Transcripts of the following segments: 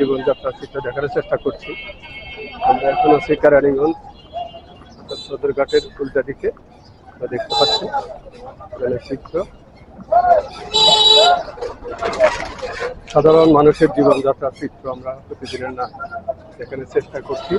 জীবনযাত্রার চিত্র দেখানোর চেষ্টা করছি। আমরা এখন আছি কেরানীগঞ্জ সদরঘাটের উল্টা দিকে দেখতে পাচ্ছি। চিত্র সাধারণ মানুষের জীবনযাত্রার চিত্র আমরা প্রতিদিনের না দেখানোর চেষ্টা করছি।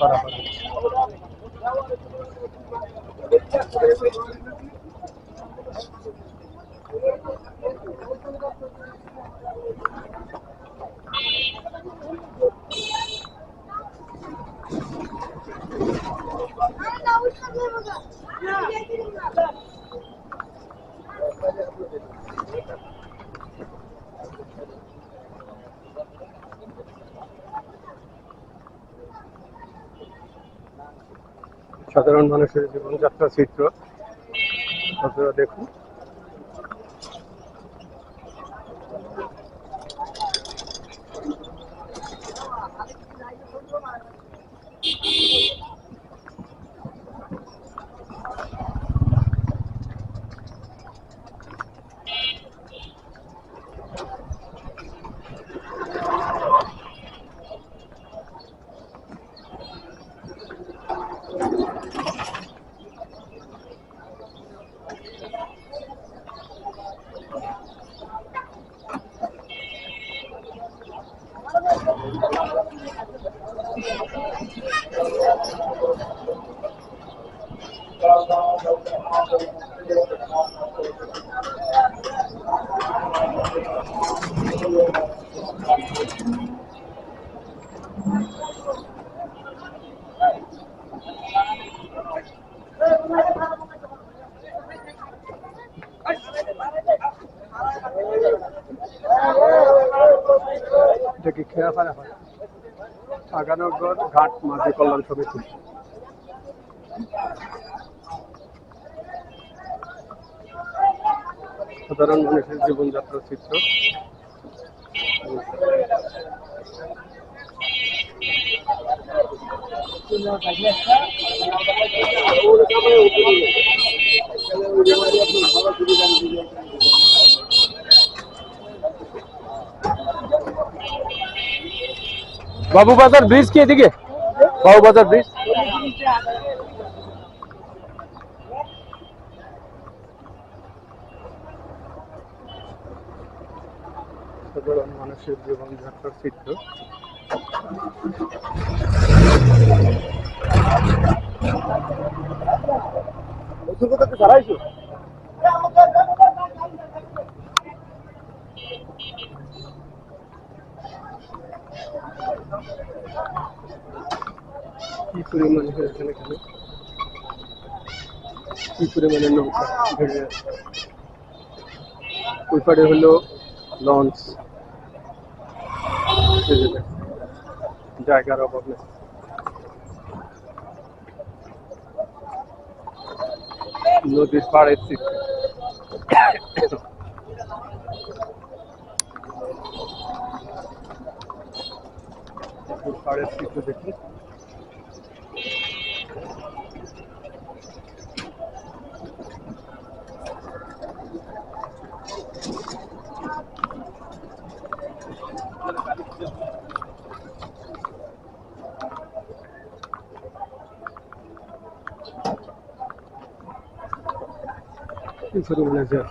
બરાબર Thank you. সাধারণ মানুষের জীবনযাত্রা চিত্র। আপনারা দেখুন। এটা কি খেয়া ফেরা হয়? আগানগর ঘাট মাঝি কল্যাণ সমিতি। সাধারণ মানুষের জীবনযাত্রার চিত্র। বাবু বাজার ব্রিজ কি এদিকে? বাবু বাজার ব্রিজ? সাধারণ মানুষের জীবনযাত্রার চিত্র। কি এখানে? কি পরিমাণে নৌকা। ওই পারে হলো লঞ্চ। জায়গার অভাব। নদীর পাড়ের চিত্র পাড়ের চিত্র দেখুন inferior laser.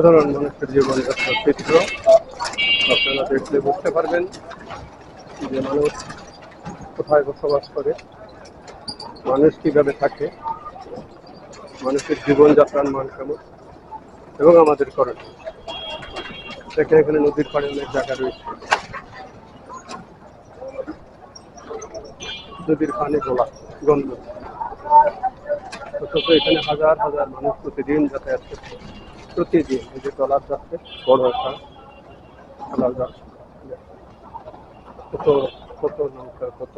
সাধারণ মানুষের জীবনযাত্রার চিত্র, আপনারা দেখলে বুঝতে পারবেন যে মানুষ কোথায় বসবাস করে, মানুষ কীভাবে থাকে, মানুষের জীবনযাত্রার মান কেমন, এবং আমাদের করণীয়। দেখেন এখানে নদীর পাড়ে অনেক জায়গা রয়েছে। নদীর পানি গোলা, গন্ধ। অথচ এখানে হাজার হাজার মানুষ প্রতিদিন যাতায়াত করছে। প্রতিদিন এই যে ট্রলার যাচ্ছে, বড় একটা ট্রলার যাচ্ছে। কত কত নৌকা, কত?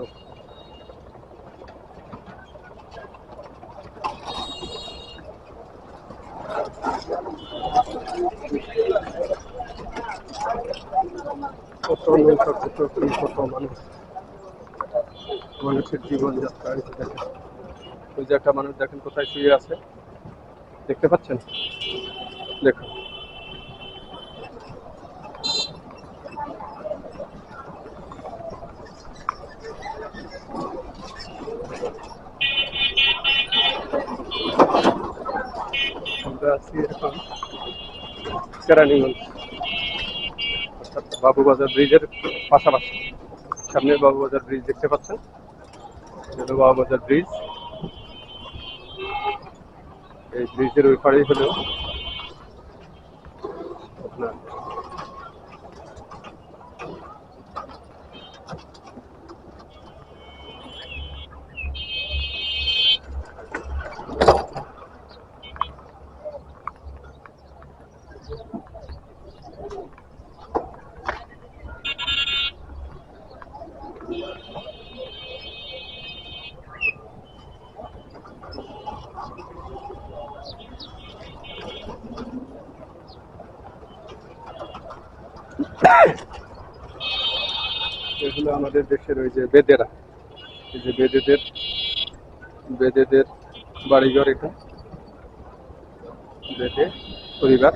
কত নৌকা, কত কি, কত মানুষ? মানুষের জীবনযাত্রা দেখেন। ওই যে একটা মানুষ দেখেন কোথায় শুয়ে আছে। দেখতে পাচ্ছেন? আছি এখন কেরানীগঞ্জ, অর্থাৎ বাবুবাজার ব্রিজের পাশাপাশি। সামনে বাবুবাজার ব্রিজ দেখতে পাচ্ছেন? বাবুবাজার ব্রিজ। এই ব্রিজের ওই পাড়েই হলো আপনার এগুলো আমাদের দেশের ওই যে বেদেরা। এই যে বেদেদের বেদেদের বাড়িঘর এটা। বেদে পরিবার।